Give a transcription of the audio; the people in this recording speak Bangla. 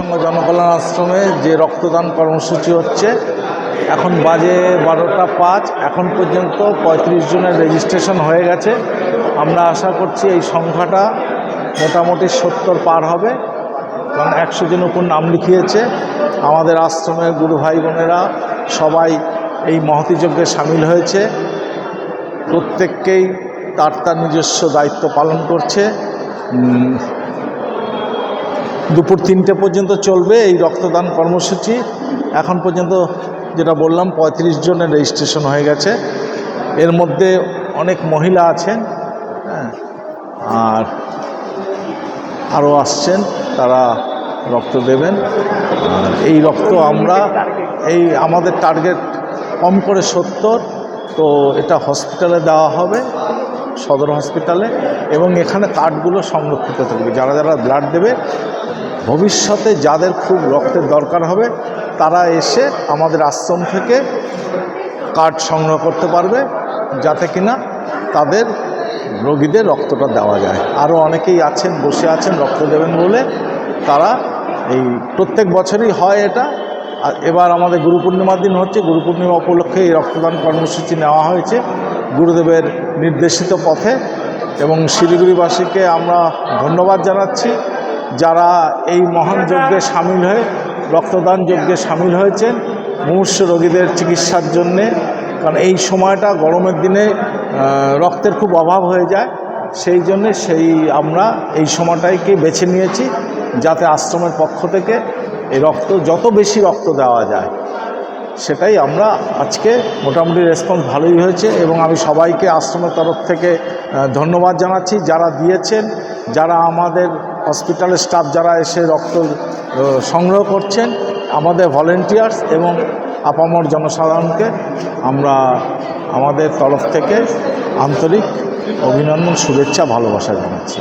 আশ্রমে যে রক্তদান কর্মসূচি হচ্ছে, এখন বাজে বারোটা পাঁচ, এখন পর্যন্ত পঁয়ত্রিশ জনের রেজিস্ট্রেশন হয়ে গেছে। আমরা আশা করছি এই সংখ্যাটা মোটামুটি সত্তর পার হবে, কারণ একশো জন উপর নাম লিখিয়েছে। আমাদের আশ্রমের গুরু ভাই বোনেরা সবাই এই মহতি যজ্ঞে সামিল হয়েছে। প্রত্যেককেই তার তার নিজস্ব দায়িত্ব পালন করছে। দুপুর তিনটে পর্যন্ত চলবে এই রক্তদান কর্মসূচি। এখন পর্যন্ত যেটা বললাম, পঁয়ত্রিশ জনের রেজিস্ট্রেশন হয়ে গেছে। এর মধ্যে অনেক মহিলা আছেন হ্যাঁ আর আরও আসছেন, তারা রক্ত দেবেন। আর এই রক্ত আমরা, এই আমাদের টার্গেট কম করে সত্তর, তো এটা হসপিটালে দেওয়া হবে। সদর হসপিটালে এবং এখানে কার্ডগুলো সংরক্ষিত থাকবে। যারা যারা ব্লাড দেবে, ভবিষ্যতে যাদের খুব রক্তের দরকার হবে, তারা এসে আমাদের আশ্রম থেকে কার্ড সংগ্রহ করতে পারবে, যাতে কিনা তাদের রোগীদের রক্তটা দেওয়া যায়। আরও অনেকেই আছেন, বসে আছেন, রক্ত দেবেন বলে তারা এই প্রত্যেক বছরই হয় এটা। এবার আমাদের গুরু পূর্ণিমার দিন হচ্ছে। গুরু পূর্ণিমা উপলক্ষে এই রক্তদান কর্মসূচি নেওয়া হয়েছে গুরুদেবের নির্দেশিত পথে এবং শিলিগুড়িবাসীকে আমরা ধন্যবাদ জানাচ্ছি। যারা এই মহান যজ্ঞে সামিল হয়ে, রক্তদান যজ্ঞে সামিল হয়েছেন, মুমূর্ষ রোগীদের চিকিৎসার জন্যে, কারণ এই সময়টা গরমের দিনে রক্তের খুব অভাব হয়ে যায়। সেই জন্যে সেই আমরা এই সময়টাকে বেছে নিয়েছি যাতে আশ্রমের পক্ষ থেকে এই রক্ত, যত বেশি রক্ত দেওয়া যায়, সেটাই আমরা আজকে মোটামুটি রেসপন্স ভালোই হয়েছে এবং আমি সবাইকে আশ্রমের তরফ থেকে ধন্যবাদ জানাচ্ছি যারা দিয়েছেন, যারা আমাদের হসপিটালের স্টাফ যারা এসে রক্ত সংগ্রহ করছেন, আমাদের ভলেন্টিয়ার্স এবং আপামর জনসাধারণকে আমরা আমাদের তরফ থেকে আন্তরিক অভিনন্দন, শুভেচ্ছা, ভালোবাসা জানাচ্ছি।